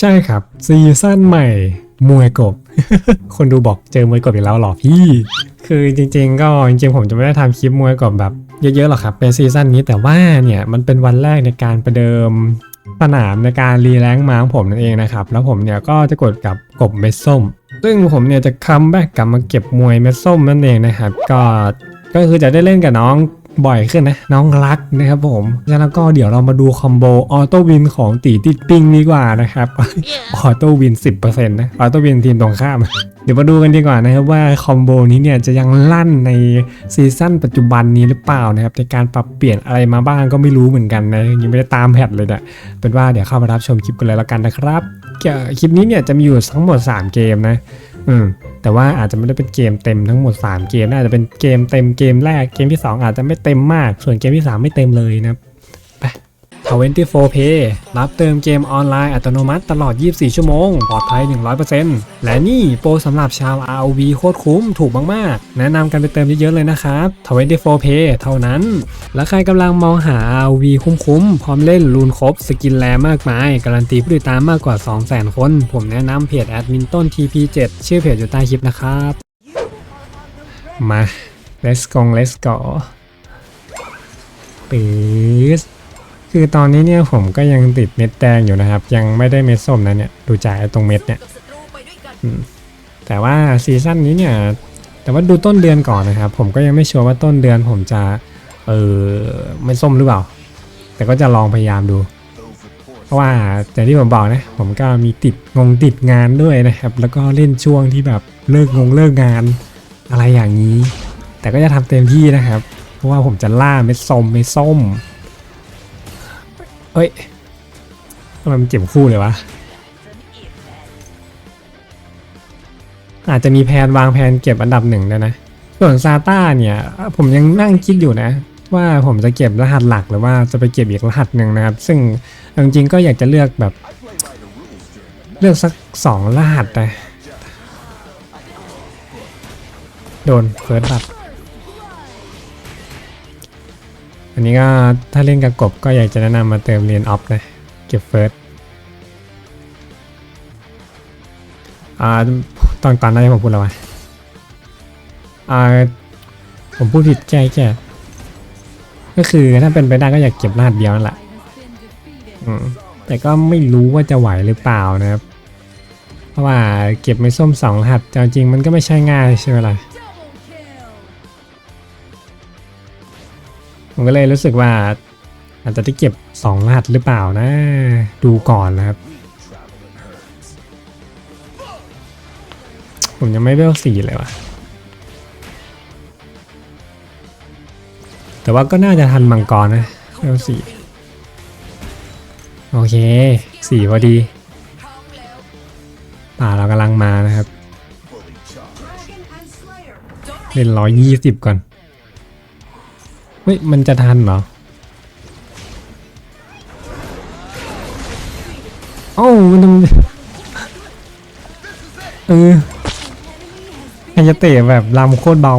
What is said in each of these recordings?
ใช่ครับ ซีซั่นใหม่ มวยกบ คนดูบอกเจอมวยกบอีกแล้วหรอพี่ คือจริง ๆ ก็จริงๆ ผมจะไม่ได้ทำคลิปมวยกบแบบเยอะๆหรอกครับเป็นซีซั่นนี้แต่ว่าเนี่ยมันเป็นวันแรกในการประเดิมสนามในการรีแรงค์มาของผมนั่นเองนะครับ แล้วผมเนี่ยก็จะกดกับกบเม็ดส้ม ซึ่งผมเนี่ยจะคัมแบ็กกลับมาเก็บมวยเม็ดส้มนั่นเองนะครับ ก็ก็คือจะได้เล่นกับน้อง บ่อยขึ้นนะ น้องรักนะครับผมแล้วก็เดี๋ยวเรามาดูคอมโบออโต้วินของตีติดปิ้งดีกว่านะครับออโต้วิน 10%นะออโต้วินทีมตรงข้าม เดี๋ยวมาดูกันดีกว่านะครับว่าคอมโบนี้เนี่ยจะยังลั่นในซีซั่นปัจจุบันนี้หรือเปล่านะครับในการปรับเปลี่ยนอะไรมาบ้างก็ไม่รู้เหมือนกันนะยังไม่ได้ตามแพทเลยนะเป็นว่าเดี๋ยวเข้ามารับชมคลิปกันเลยแล้วกันนะครับเกี่ยวคลิปนี้เนี่ยจะมีอยู่ทั้งหมด 3 เกมนะ อืมแต่ว่าอาจจะไม่ได้เป็นเกมเต็มทั้งหมด 3 เกมน่าจะเป็นเกมเต็มเกมแรกเกมที่ 2 อาจจะไม่เต็มมาก ส่วนเกมที่ 3 ไม่เต็มเลยนะครับ 24 Pay รับเติมเกมออนไลน์อัตโนมัติตลอด 24 ชั่วโมง ปลอดภัย 100%และนี่โปรสำหรับชาว ROV โคตรคุ้มถูกมากๆ แนะนำกันไปเติมเยอะๆเลยนะครับ 24 Pay เท่านั้น และใครกำลังมองหา ROV คุ้มๆ พร้อมเล่นรูนครบ สกินแรมากมาย การันตีผู้ติดตามมากกว่า 200,000 คน ผมแนะนำเพจแอดมินต้น TP7 ชื่อเพจอยู่ใต้คลิปนะครับ มา let's go let's go ปี๊ด คือตอนนี้เนี่ยผมก็ยังติดเม็ดแดงอยู่นะครับ ยังไม่ได้เม็ดส้มนะเนี่ยดูจากตรงเม็ดเนี่ยแต่ว่าซีซั่นนี้เนี่ยแต่ว่าดูต้นเดือนก่อนนะครับ ผมก็ยังไม่ชัวร์ว่าต้นเดือนผมจะเออไม่ส้มหรือเปล่า แต่ก็จะลองพยายามดู เพราะว่าอย่างที่ผมบอกนะ ผมก็มีติดงงติดงานด้วยนะครับ แล้วก็เล่นช่วงที่แบบเลิกงงเลิกงานอะไรอย่างนี้ แต่ก็จะทำเต็มที่นะครับ เพราะว่าผมจะล่าเม็ดส้มเม็ดส้ม เอ้ยทำไมมันเจ็บคู่เลยวะ อาจจะมีแผนวางแผนเก็บอันดับหนึ่งด้วยนะ ส่วนซาต้าเนี่ย ผมยังนั่งคิดอยู่นะ ว่าผมจะเก็บรหัสหลักหรือว่าจะไปเก็บอีกรหัสหนึ่งนะครับ ซึ่งจริงๆก็อยากจะเลือกแบบ เลือกสักสองรหัสนะโดนเฟิร์สบัตันนี้ก็ถ้าเล่นกับกบก็อยากจะแนะนำมาเติมเรียนออฟนะเก็บเฟิร์สอ่าตอนก่อนหน้านี้ผมพูดอะไรวะอ่าผมพูดผิดแก้แก้ก็คือถ้าเป็นไปได้ก็อยากเก็บรหัสเดียวนั่นแหละอืมแต่ก็ไม่รู้ว่าจะไหวหรือเปล่านะครับ เพราะว่าเก็บไม่ส้มสองรหัสจริงมันก็ไม่ใช่ง่ายใช่ไหมล่ะ ผมก็เลยรู้สึกว่าอาจจะได้เก็บ2รหัสหรือเปล่านะ ดูก่อนนะครับ ผมยังไม่เวลสี่เลยว่ะ แต่ว่าก็น่าจะทันมังกรนะเวลสี่โอเคสี่พอดีป่าเรากำลังมานะครับ เล่นร้อยยี่สิบก่อน ฮ้ย มันจะทันเหรอโอ้ามันต้องเออไฮยาเตะแบบลำโคตรเบา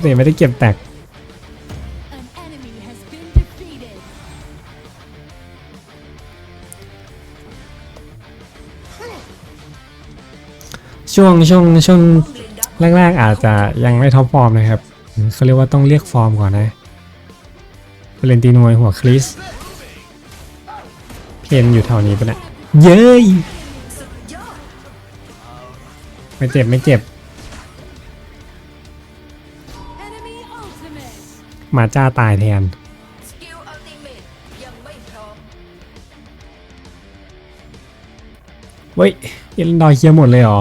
เตะไม่ได้เก็บแตกช่วงช่วงช่วง แรกๆอาจจะยังไม่ท็อปฟอร์มนะครับเขาเรียกว่าต้องเรียกฟอร์มก่อนนะเฟรนติโนยหัวคริส เพนอยู่แถวนี้ปะเนี่ยเย้ยไม่เจ็บไม่เจ็บ มาจ้าตายแทนเมตยังไม่พร้อมเว้ยเอ็นดอยเคลียหมดเลยเหรอ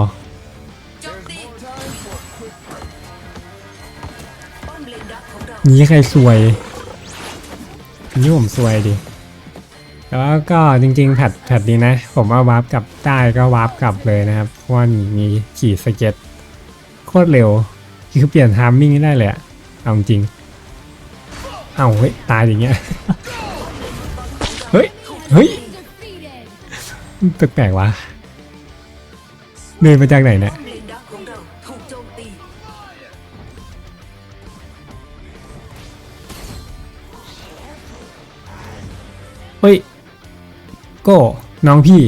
นี้ใครสวยนี่ผมสวยดิแล้วก็จริงๆแพทแพทนี้นะ ผมว่าวาร์ปกลับได้ก็วาร์ปกลับเลยนะครับ เพราะว่ามีมีขี่สเก็ตโคตรเร็ว คือเปลี่ยนทามมิ่งได้เลยอะเอาจริง เอาเฮ้ยตายอย่างเงี้ย เฮ้ย เฮ้ยแปลกๆวะเดินมาจากไหนเนี่ย เฮ้ยโก้น้องพี่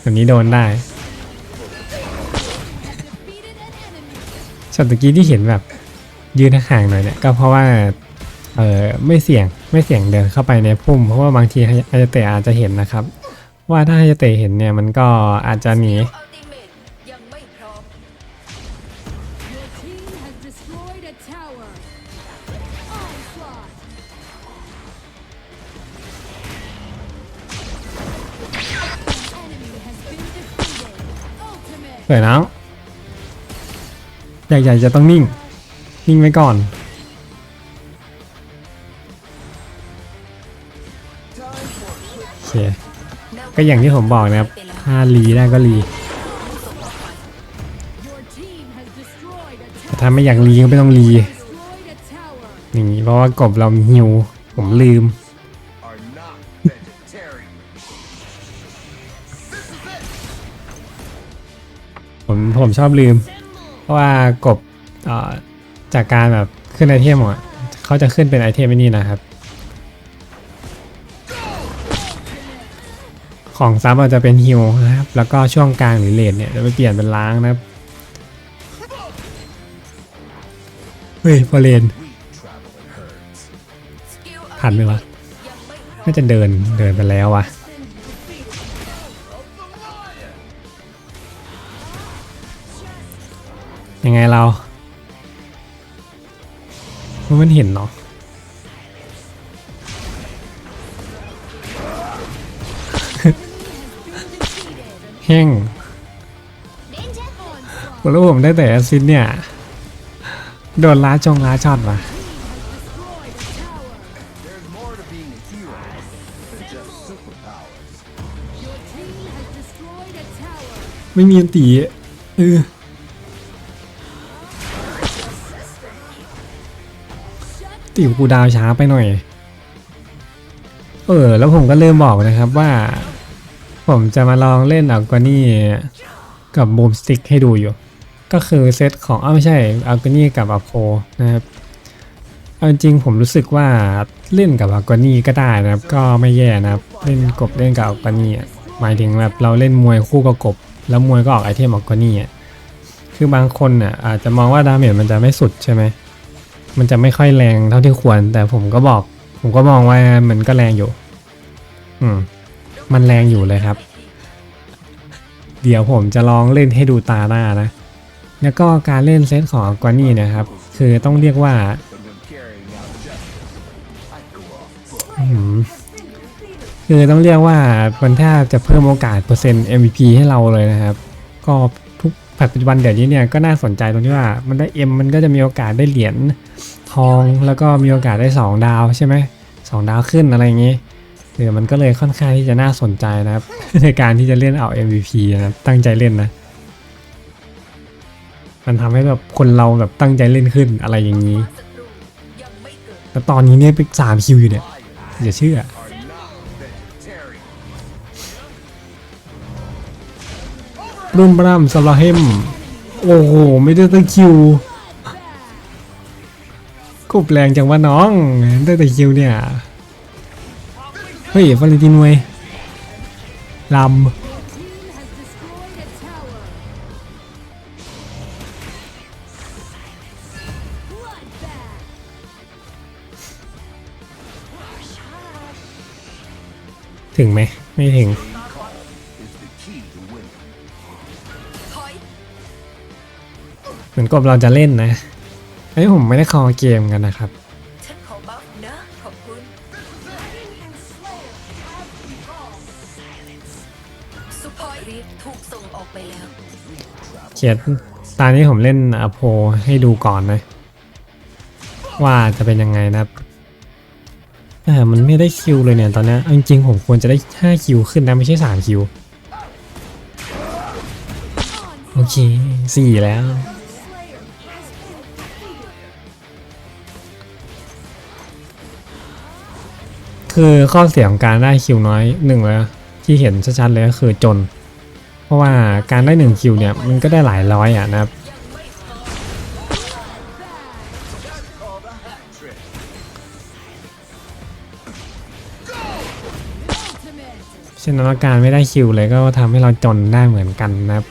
แบบนี้โดนได้ช็อตตะกี้ที่เห็นแบบ ยืนห่างหน่อยเนี่ยก็เพราะว่าเออไม่เสี่ยงไม่เสี่ยงเดินเข้าไปในพุ่ม เพราะว่าบางทีฮายาเตะอาจจะเห็นนะครับ ว่าถ้าฮายาเตะเห็นเนี่ยมันก็อาจจะหนี Ultimate. เปิดน้องใหญ่ๆจะต้องนิ่ง นิ่งไว้ก่อน โอเค ก็อย่างที่ผมบอกนะครับ ถ้ารีได้ก็รีแต่ถ้าไม่อยากรีก็ไม่ต้องรีอย่างนี้เพราะว่ากบเรามีฮิว ผมลืม ผมชอบลืม เพราะว่ากบจากการแบบขึ้นไอเทมอะเขาจะขึ้นเป็นไอเทมไอ้นี่นะครับ ของซับอาจจะเป็นฮิวนะครับ แล้วก็ช่วงกลางหรือเลนเนี่ยจะไปเปลี่ยนเป็นล้างนะครับ เฮ้ยพอเลนทันไหมวะไม่พร้อมน่าจะเดินเดินไปแล้ววะ ยังไงเรามันเห็นเนาะแห้งแล้วผมได้แต่อซินเนี่ย โดนล้าจงล้าช็อตมาไม่มีอันตีเออ ตีกูดาวช้าไปหน่อย เออ แล้วผมก็เริ่มบอกนะครับว่า ผมจะมาลองเล่นอัลกวานี่กับบูมสติกให้ดูอยู่ ก็คือเซตของอ้าไม่ใช่อัลกวานี่กับอัพโคนะครับเอาจริงผมรู้สึกว่าเล่นกับอัลกวานี่ก็ได้นะครับ ก็ไม่แย่นะครับ เล่นกบเล่นกับอัลกวานี่หมายถึงแบบเราเล่นมวยคู่กับกบ แล้วมวยก็ออกไอเทมอัลกวานี่คือบางคนอะอาจจะมองว่าดาเมจมันจะไม่สุดใช่ไหม มันจะไม่ค่อยแรงเท่าที่ควร แต่ผมก็บอก ผมก็มองว่ามันก็แรงอยู่ อืม มันแรงอยู่เลยครับ เดี๋ยวผมจะลองเล่นให้ดูตาหน้านะ แล้วก็การเล่นเซตของกวานี่นะครับ คือต้องเรียกว่าคือต้องเรียกว่ามันแทบจะเพิ่มโอกาสเปอร์เซ็นต์ MVP ให้เราเลยนะครับ ก็ ปัจจุบันเดี๋ยวนี้เนี่ยก็น่าสนใจตรงที่ว่ามันได้ M มันก็จะมีโอกาสได้เหรียญทองแล้วก็มีโอกาสได้ 2 ดาวใช่ไหมสองดาวขึ้นอะไรอย่างนี้เออมันก็เลยค่อนข้างที่จะน่าสนใจนะครับ ในการที่จะเล่นเอา MVP นะครับตั้งใจเล่นนะ มันทำให้แบบคนเราแบบตั้งใจเล่นขึ้นอะไรอย่างนี้ศัตรูยังไม่เกิดแล้วตอนนี้เนี่ยเป็นสามคิวอยู่เนี่ยอย่าเชื่อ รุ่นบรัมสลาเฮมโอ้โห ไม่ได้ตั้งคิวกบแรงจังวะน้องได้แต่คิวเนี่ย เฮ้ยวาเลนตินเวยลำถึงไหม ไม่ถึง เหมือนกบเราจะเล่นนะไอ้ผมไม่ได้คอเกมกันนะครับฉันขอบัฟนะขอบคุณซุปเปอร์รีฟถูกส่งออกไปแล้ว เขียนตอนนี้ผมเล่นอโพให้ดูก่อนนะ ว่าจะเป็นยังไงนะครับแต่มันไม่ได้คิวเลยเนี่ยตอนนี้จริงๆผมควรจะได้ 5 คิวขึ้นนะไม่ใช่ 3 คิว โอเค 4 แล้ว คือข้อเสียของการได้คิวน้อยหนึ่งเลยที่เห็นชัดๆเลยก็คือจน เพราะว่าการได้หนึ่งคิวเนี่ยมันก็ได้หลายร้อยอะนะครับเช่นนั้นการไม่ได้คิวเลยก็ทำให้เราจนได้เหมือนกันนะครับ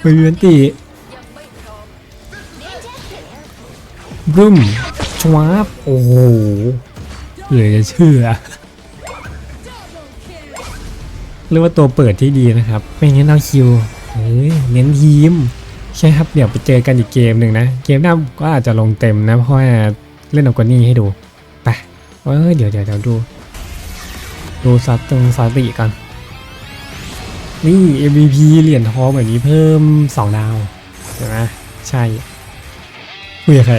ไปเวียนตี บึ้มชวาบโอ้โหเหลือจะเชื่อเรียกว่าตัวเปิดที่ดีนะครับ ไม่งั้นเอาคิวเฮ้ยเน้นทีมใช่ครับเดี๋ยวไปเจอกันอีกเกมหนึ่งนะ เกมหน้าก็อาจจะลงเต็มนะ เพราะว่าเล่นเอากว่านี้ให้ดูไปเอ้ยเดี๋ยวเดี๋ยวเดี๋ยวดู ดูซัดตรงซาติก่อนนี่ MVP เหรียญทองแบบนี้เพิ่ม 2 ดาวเห็นไหมใช่ คุยกับใคร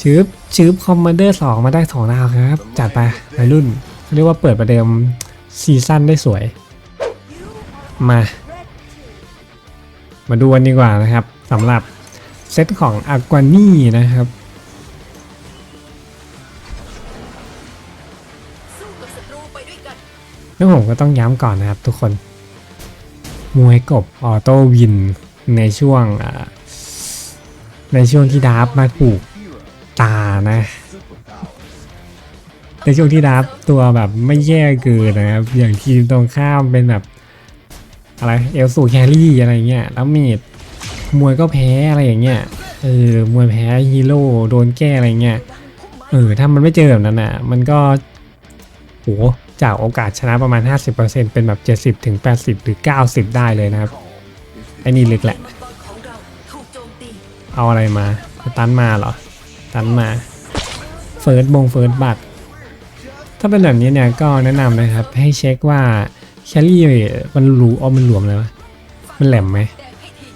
ชืบชืบคอมมานเดอร์สองมาได้2ดาวครับ จัดไปวัยรุ่นเขาเรียกว่าเปิดประเดิมซีซั่นได้สวย มา มาดูกันดีกว่านะครับสำหรับเซตของอากวานี่นะครับแล้วผมก็ต้องย้ำก่อนนะครับทุกคน มวยกบออโต้วินในช่วงอ่า ในช่วงที่ดาร์ฟมาถูกตานะ ในช่วงที่ดาร์ฟตัวแบบไม่แย่เกินนะครับ อย่างทีมตรงข้ามเป็นแบบอะไรเอลสูแครี่อะไรเงี้ยแล้วเมดมวยก็แพ้อะไรอย่างเงี้ยเออมวยแพ้ฮีโร่โดนแก้อะไรเงี้ยเออถ้ามันไม่เจอแบบนั้นอะ มันก็โหจากโอกาสชนะประมาณ 50%เป็นแบบ 70ถึง80 หรือ 90 ได้เลยนะครับไอ้นี่ลึกแหละ เอาอะไรมาตันมาเหรอตันมาเฟิร์สบงเฟิร์สบัตถ้าเป็นแบบนี้เนี่ยก็แนะนำนะครับให้เช็คว่าแคลรี่มันรูอ๋อมันหลวมเลยวะมันแหลมไหมดงให้ที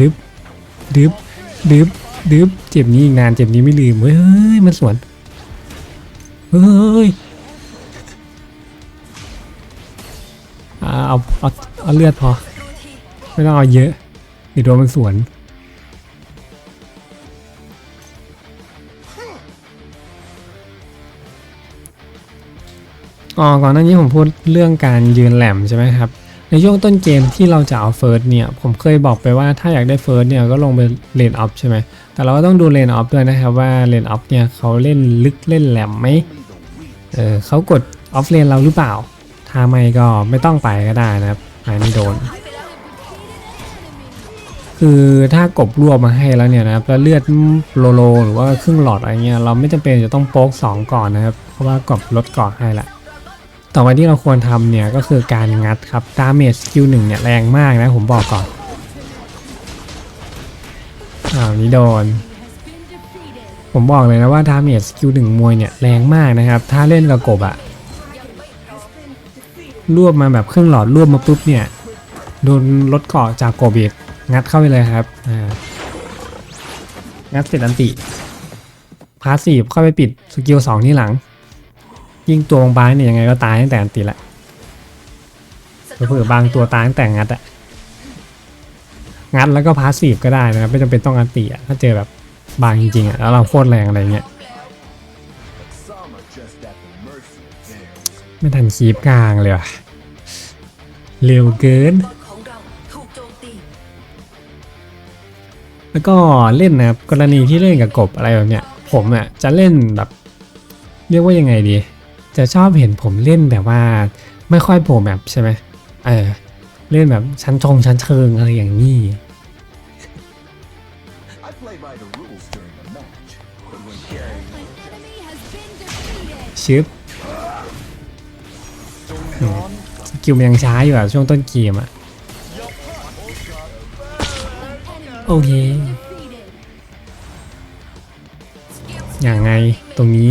ดึบดึบดึบดึบเจ็บนี้อีกนานเจ็บนี้ไม่ลืมเฮ้ยมันสวนเฮ้ย เอาเอาเอาเลือดพอ ไม่ต้องเอาเยอะเดี๋ยวโดนมันสวนอ๋อก่อนหน้านี้ผมพูดเรื่องการยืนแหลมใช่ไหมครับ ในช่วงต้นเกมที่เราจะเอาเฟิร์สเนี่ย ผมเคยบอกไปว่าถ้าอยากได้เฟิร์สเนี่ยก็ลงไปเลนออฟใช่ไหม แต่เราก็ต้องดูเลนออฟด้วยนะครับว่าเลนออฟเนี่ยเขาเล่นลึกเล่นแหลมไหมเออเขากดออฟเลนเราหรือเปล่า ถ้าไม่ก็ไม่ต้องไปก็ได้นะครับอันนี้โดน คือถ้ากบรวบมาให้แล้วเนี่ยนะครับแล้วเลือดโลโล หรือว่าครึ่งหลอดอะไรเงี้ยเราไม่จำเป็นจะต้องโป๊กสองก่อนนะครับ เพราะว่ากบลดเกาะให้ละต่อไปที่เราควรทำเนี่ยก็คือการงัดครับดาเมจสกิลหนึ่งเนี่ยแรงมากนะผมบอกก่อนอ้าวนี่โดน ผมบอกเลยนะว่าดาเมจสกิลหนึ่งมวยเนี่ยแรงมากนะครับ ถ้าเล่นกับกบอะ รวบมาแบบครึ่งหลอดรวบมาปุ๊บเนี่ยโดนลดเกาะจากโกบอีกงัดเข้าไปเลยครับอ่างัดเสร็จอันติพาสซีฟเข้าไปปิดสกิลสองที่หลัง ยิงตัวบางๆเนี่ยยังไงก็ตายตั้งแต่อันติละเผื่อบางตัวตายตั้งแต่งัดอะงัดแล้วก็พาสซีฟก็ได้นะครับไม่จำเป็นต้องอันติอะถ้าเจอแบบบางจริงๆอะแล้วเราโคตรแรงอะไรเงี้ย ไม่ทันคีบกลางเลยว่ะ เร็วเกินมังกรของเราถูกโจมตีแล้วก็เล่นนะครับกรณีที่เล่นกับกบอะไรแบบเนี้ย ผมอะจะเล่นแบบ เรียกว่ายังไงดี จะชอบเห็นผมเล่นแบบว่า ไม่ค่อยโผล่แบบใช่ไหมเออเล่นแบบชั้นชงชั้นเชิงอะไรอย่างนี้ I play สกิลมันยังช้าอยู่อะช่วงต้นเกมอะโอเค อย่างไงตรงนี้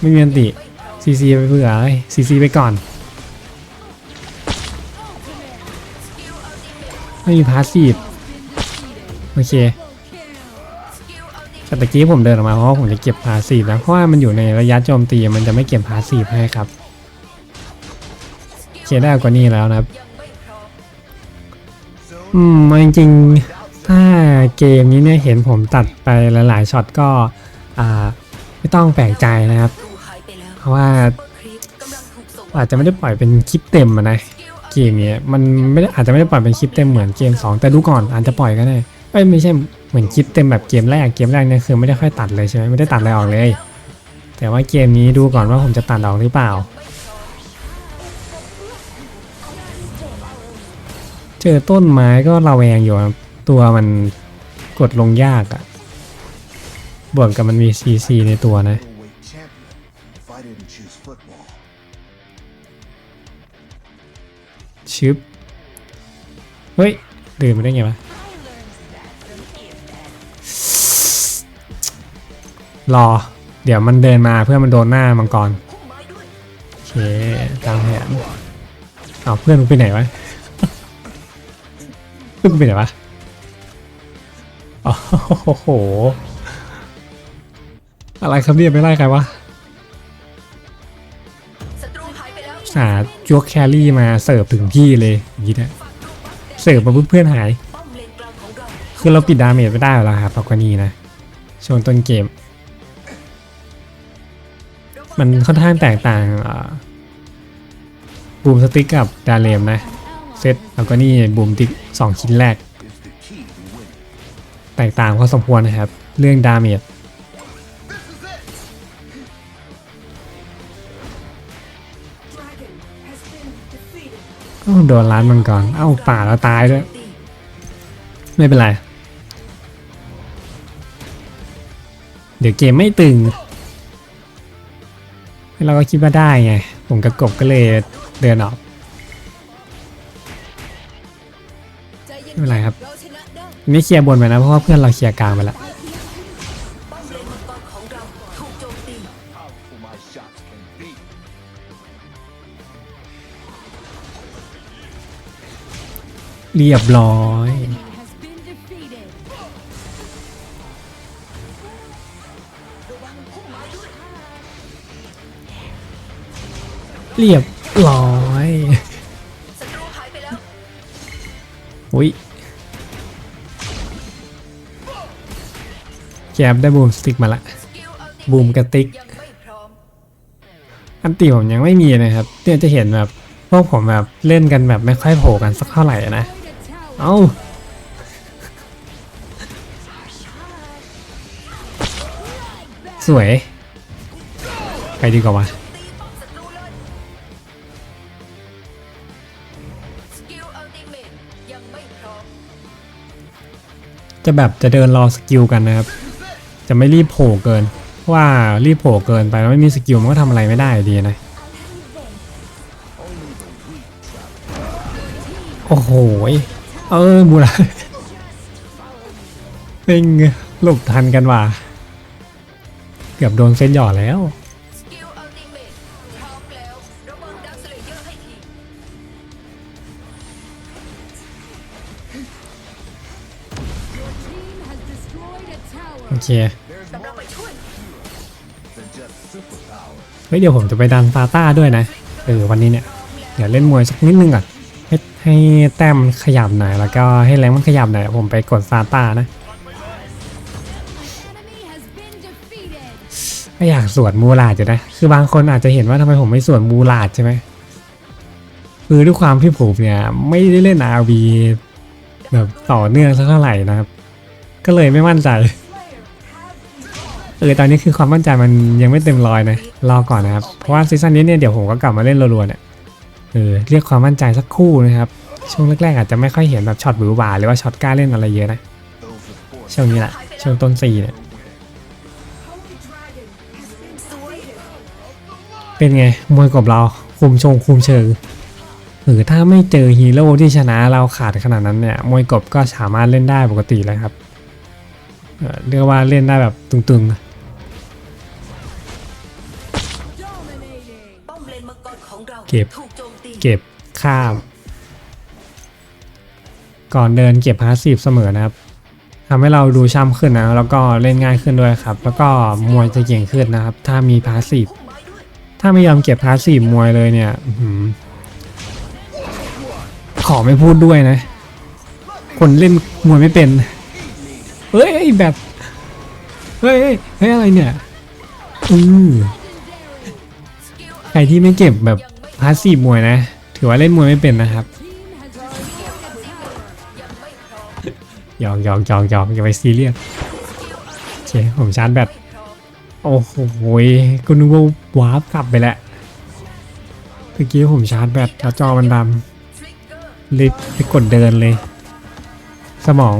ไม่มีอันติไม่พร้อมซีซีไปเผื่อเลยซีซีไปก่อน ไม่มีพาสซีฟโอเค แต่ตะกี้ผมเดินออกมาเพราะว่าผมจะเก็บพาสีนะเพราะว่ามันอยู่ในระยะโจมตีมันจะไม่เก็บพาสีให้ครับเคได้กว่านี้แล้วนะครับ อืมเอจริงๆถ้าเกมนี้เนี่ยเห็นผมตัดไปหลายๆช็อตก็อ่าไม่ต้องแปลกใจนะครับศัตรูหาะว่าอาจจะไม่ได้ปล่อยเป็นคลิปเต็มนะเกมเนี้ยมันไม่ได้อาจจะไม่ได้ปล่อยเป็นคลิปเต็มเหมือนเกม 2 แต่ดูก่อนอาจจะปล่อยก็ได้ เอ้ยไม่ใช่เหมือนคลิปเต็มแบบเกมแรกเกมแรกเนี่ยคือไม่ได้ค่อยตัดเลยใช่ไหมไม่ได้ตัดอะไรออกเลย แต่ว่าเกมนี้ดูก่อนว่าผมจะตัดออกหรือเปล่า เจอต้นไม้ก็ระแวงอยู่ตัวมันกดลงยากอะบวกกับมันมี CC ในตัวนะชึบเฮ้ย ดื่มมาได้ไงวะ รอ เดี๋ยวมันเดินมาเพื่อมันโดนหน้ามังกรโอเคตามแผนเอาเพื่อนมึงไปไหนวะเพื่อนมึงไปไหนวะอ๋อโอ้โห อะไรครับเนี่ยไม่ไล่ใครวะหายไปแล้วสาจวกแครี่มาเสิร์ฟถึงที่เลยอย่างนี้นะเสิร์ฟมาเพื่อนหายป้อนกลางของเราคือเราปิดดาเมจไม่ได้หรอครับพอกรณีนะช่วงต้นเกม มันค่อนข้างแตกต่างบูมสติ๊กกับดาเลมนะ เซตแล้วก็นี่บูมติ๊กสองชิ้นแรก แตกต่างพอสมควรนะครับ เรื่องดาเมจโอ้โดนร้านมังกรเอ้าป่าแล้วตายด้วย ไม่เป็นไร เดี๋ยวเกมไม่ตึง เราก็คิดว่าได้ไง ผมกับกบก็เลยเดินออกไม่เป็นไรครับน,นี่เคลียร์บนไปนะเพราะว่าเพื่อนเราเคลียร์กลางไปแล้วเรียบร้อย เรียบร้อยศัตรูหายไปแล้วอุ้ยแกบได้บูมสติกมาละ บูมกระติก อันตีผมยังไม่มีนะครับเนี่ยจะเห็นแบบพวกผมแบบเล่นกันแบบไม่ค่อยโผล่กันสักเท่าไหร่นะ เอ้าสวย ไปดีกว่าวะ จะแบบจะเดินรอสกิลกันนะครับ จะไม่รีบโผล่เกินเพราะว่ารีบโผล่เกินไปแล้วไม่มีสกิลมันก็ทำอะไรไม่ได้ดีนะ โอ้โห เออมูระเป็นไงหลบทันกันว่ะ เกือบโดนเส้นหยอดแล้ว just superpowers. เฮ้ยเดี๋ยวผมจะไปดันฟาต้าด้วยนะเออวันนี้เนี่ยเดี๋ยวเล่นมวยสักนิดนึงก่อนให้ให้แต้มมันขยับหน่อยแล้วก็ให้แรงมันขยับหน่อยผมไปกดฟาต้านะไม่อยากสวดมูลาดอยู่นะคือบางคนอาจจะเห็นว่าทำไมผมไม่สวดมูลาดใช่ไหมคือด้วยความที่ผมเนี่ยไม่ได้เล่น RV แบบต่อเนื่องสักเท่าไหร่นะครับ ก็เลยไม่มั่นใจ ออตอนนี้คือความมั่นใจมันยังไม่เต็มร้อยนะรอก่อนนะครับเพราะว่าซีซั่นนี้เนี่ยเดี๋ยวผมก็กลับมาเล่นรัวๆเนี่ยเออเรียกความมั่นใจสักคู่นะครับช่วงแรกๆอาจจะไม่ค่อยเห็นแบบช็อตหวือหวาหรือว่าช็อตกล้าเล่นอะไรเยอะนะช่วงนี้แหละช่วงต้นซีเนี่ยเป็นไงมวยกับเราคุมชงคุมเชิงหรือถ้าไม่เจอฮีโร่ที่ชนะเราขาดขนาดนั้นเนี่ยมวยกบก็สามารถเล่นได้ปกติเลยครับเออเรียกว่าเล่นได้แบบตึง Dominating. ก็บถูกโจมตีๆเก็บข้าม ก่อนเดินเก็บพาสซีฟเสมอนะครับทำให้เราดูช่ำขึ้นนะ แล้วก็เล่นง่ายขึ้นด้วยครับ แล้วก็มวยจะเก่งขึ้นนะครับ ถ้ามีพาสซีฟพุ่มไม้ด้วยถ้าไม่ยอมเก็บพาสซีฟมวยเลยเนี่ยอื้อหือขอไม่พูดด้วยนะ คนเล่นมวยไม่เป็น เฮ้ยเฮ้ยแบบเฮ้ยเฮ้ยเฮ้ยอะไรเนี่ยอือใครที่ไม่เก็บแบบ พาสซีฟมวยนะ ถือว่าเล่นมวยไม่เป็นนะครับหยอกหยอกหยอกหยอกอย่าไปซีเรียสโอเคผมชาร์จแบตโอ้โหก็นึกว่าวาร์ปกลับไปแล้วเมื่อกี้ผมชาร์จแบตแล้วจอมันดฟลิกเกอร์ำเลยไปกดเดินเลย สมอง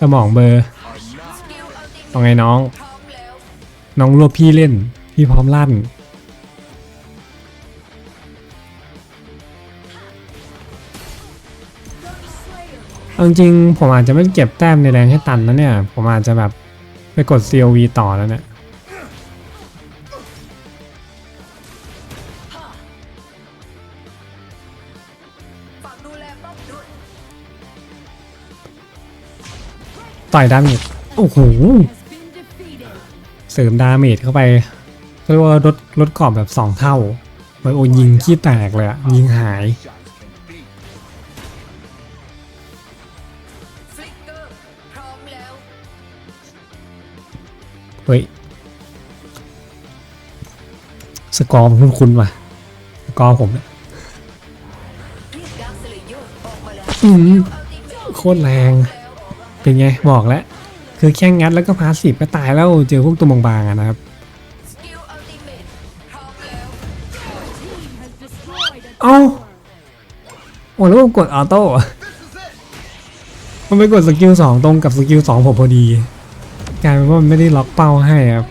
สมองเบอร์ are not สกิลอัลติเอาไงน้อง น้องรวบพี่เล่น พี่พร้อมลั่น เอาจริงผมอาจจะไม่เก็บแต้มในแรงให้ตันนะเนี่ย ผมอาจจะแบบไปกด COV ต่อแล้วเนี่ยต่อยดาเมจโอ้โหเสริมดาเมจเข้าไปเรียกว่าลดลดกรอบแบบ 2 เท่าไบโอยิงขี้แตกเลยอะยิงหาย ฮ้ย สกอร์มันคุ้นว่ะ สกอร์ผมเนี่ยอืมโคตรแรง เป็นไง บอกแล้ว คือแค่งงัดแล้วก็พาสซีฟก็ตายแล้วเจอพวกตัวบางๆอะนะครับเอาโอ้แล้วกดออโต้มันไปกดสกิลสองตรงกับสกิลสองผมพอดี กลายเป็นว่ามันไม่ได้ล็อกเป้าให้ครับ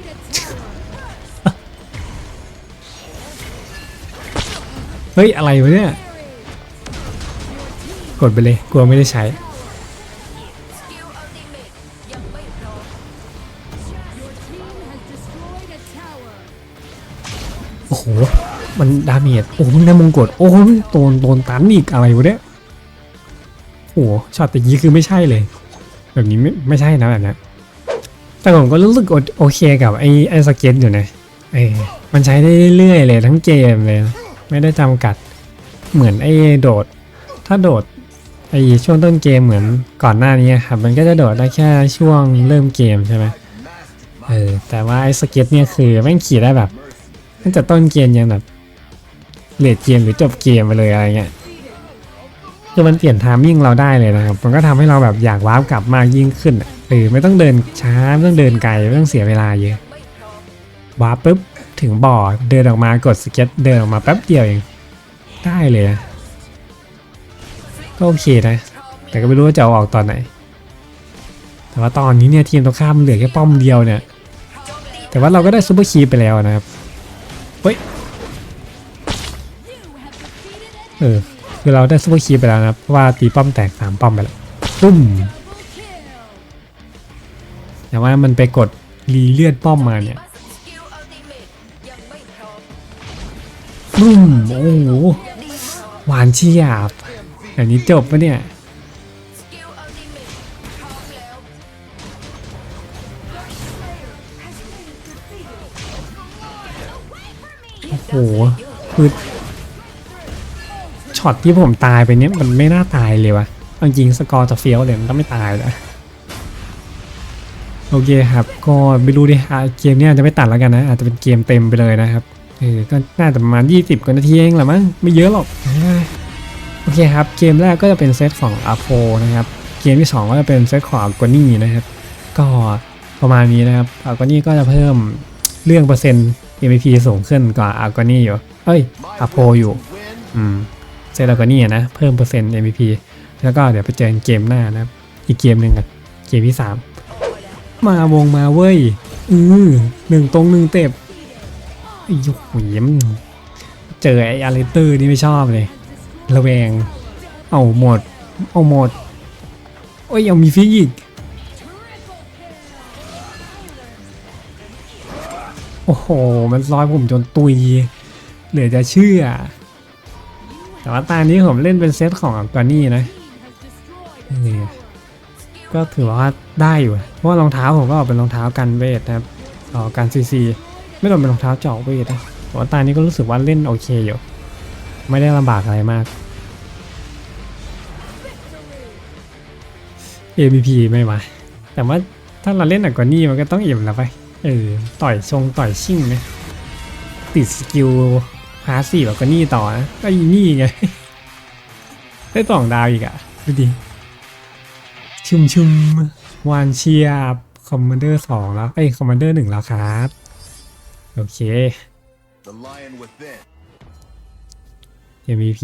เฮ้ย อะไรวะเนี่ย กดไปเลย กลัวไม่ได้ใช้ โอ้โห มันดาเมจ โอ้มันได้มงกุฎโอ้โหโดนโดนตันอีกอะไรวะเนี่ย โอ้โหช็อตตะกี้คือไม่ใช่เลย แบบนี้ไม่ไม่ใช่นะแบบเนี้ย แต่ผมก็รู้สึกโอโอเคกับไอ้ไอ้สเก็ตอยู่นะเออมันใช้ได้เรื่อยๆเลยทั้งเกมเลย ไม่ได้จำกัดเหมือนไอ้โดด ถ้าโดดไอ้ช่วงต้นเกมเหมือนก่อนหน้านี้ครับ มันก็จะโดดได้แค่ช่วงเริ่มเกมใช่ไหมเออแต่ว่าไอ้สเก็ตเนี่ยคือแม่งขี่ได้แบบตั้งแต่ต้นเกมยันแบบเลดเกมหรือจบเกมไปเลยอะไรเงี้ยคือมันเปลี่ยนไทามมิ่งเราได้เลยนะครับ มันก็ทำให้เราแบบอยากวาร์ปกลับมากยิ่งขึ้นอะ เออไม่ต้องเดินช้าไม่ต้องเดินไกลไม่ต้องเสียเวลาเยอะไม่พร้อมวาร์ปปุ๊บถึงบ่อเดินออกมากดสเก็ตเดินออกมาแป๊บเดียวเองได้เลยนะก็โอเคนะ แต่ก็ไม่รู้ว่าจะเอาออกตอนไหน แต่ว่าตอนนี้เนี่ยทีมตรงข้ามเหลือแค่ป้อมเดียวเนี่ย แต่ว่าเราก็ได้ซูเปอร์คีไปแล้วนะครับเฮ้ยเออคือเราได้ซูเปอร์คีไปแล้วนะครับเพราะว่าตีป้อมแตกสามป้อมไปแล้วปุ้ม แต่ว่ามันไปกดรีเลือดป้อมมาเนี่ยรุ่มโอ้โหหวานเชียบแบบนี้จบปะเนี่ยโอ้โหคือช็อตที่ผมตายไปเนี่ยมันไม่น่าตายเลยวะจริงสกอร์จะเฟี้ยวเลยมันต้องไม่ตายเลย โอเคครับ ก็ไม่รู้ดิเกมเนี้ยอาจจะไม่ตัดแล้วกันนะ อาจจะเป็นเกมเต็มไปเลยนะครับเออก็น่าจะประมาณ 20 กว่านาทีเองแหละมั้งไม่เยอะหรอกโอเคครับ เกมแรกก็จะเป็นเซตของอาโ o นะครับ เกมที่ 2 ก็จะเป็นเซตของอ g กนี่นะครับ ก็ประมาณนี้นะครับอ g กนี่ก็จะเพิ่มเรื่องเปอร์เซ็นต์ MVP สูงขึ้นกว่าอ g กนี่อยู่ เอ้ยอาโ o อยู่ อืมเซตแล้วก็นี่นะ เพิ่มเปอร์เซ็นต์ MVP แล้วก็เดี๋ยวไปเจอเกมหน้านะครับ อีกเกมหนึ่งกัน เกมที่สา มาวงมาเว้ย อือหนึ่งตรงหนึ่งเต็บยุหยมเจอไอ้อาริเตอร์นี่ไม่ชอบเลย ระแวง เอาหมด เอาหมด โอ้ยยังมีฟิกอีก โอ้โห มันร้อยผมจนตุย เหลือจะเชื่อ แต่ว่าตานี้ผมเล่นเป็นเซตของอัลกานี่นะ ก็ถือว่าได้อยู่ เพราะว่ารองเท้าผมก็ออกเป็นรองเท้ากันเวทนะครับออกกันซีซีไม่ต้องเป็นรองเท้าเจาะเวทนะแต่ว่าตานี้ก็รู้สึกว่าเล่นโอเคอยู่ ไม่ได้ลำบากอะไรมาก MVP ไม่มาแต่ว่าถ้าเราเล่นหนักกว่านี้มันก็ต้องอิ่มแล้วไป เออ ต่อยทรงต่อยชิ่งนะติดสกิลพาสซีฟแบบก็นี่ต่อนะก็อีนี่ไง ได้สองดาวอีกอะดูดิ ชุมชุมวานเชียบคอมมานเดอร์สองแล้วไอ้คอมมานเดอร์หนึ่งแล้วครับ โอเค The lion within. MVP